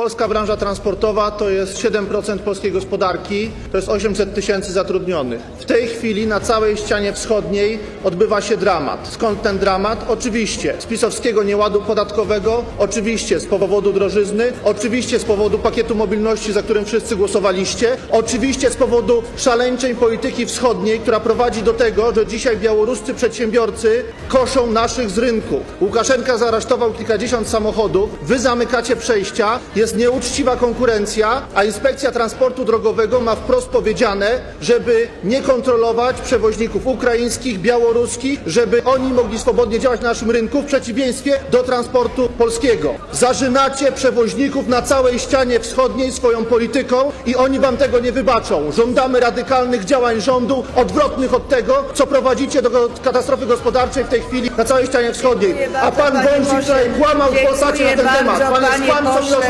Polska branża transportowa to jest 7% polskiej gospodarki, to jest 800 tysięcy zatrudnionych. W tej chwili na całej ścianie wschodniej odbywa się dramat. Skąd ten dramat? Oczywiście z pisowskiego nieładu podatkowego, oczywiście z powodu drożyzny, oczywiście z powodu pakietu mobilności, za którym wszyscy głosowaliście, oczywiście z powodu szaleńczej polityki wschodniej, która prowadzi do tego, że dzisiaj białoruscy przedsiębiorcy koszą naszych z rynku. Łukaszenka zaaresztował kilkadziesiąt samochodów, wy zamykacie przejścia, jest nieuczciwa konkurencja, a Inspekcja Transportu Drogowego ma wprost powiedziane, żeby nie kontrolować przewoźników ukraińskich, białoruskich, żeby oni mogli swobodnie działać na naszym rynku w przeciwieństwie do transportu polskiego. Zażynacie przewoźników na całej ścianie wschodniej swoją polityką i oni wam tego nie wybaczą. Żądamy radykalnych działań rządu, odwrotnych od tego, co prowadzicie do katastrofy gospodarczej w tej chwili na całej ścianie wschodniej. A pan Wąsik tutaj kłamał w Polsacie na ten temat. Pan jest kłamcą.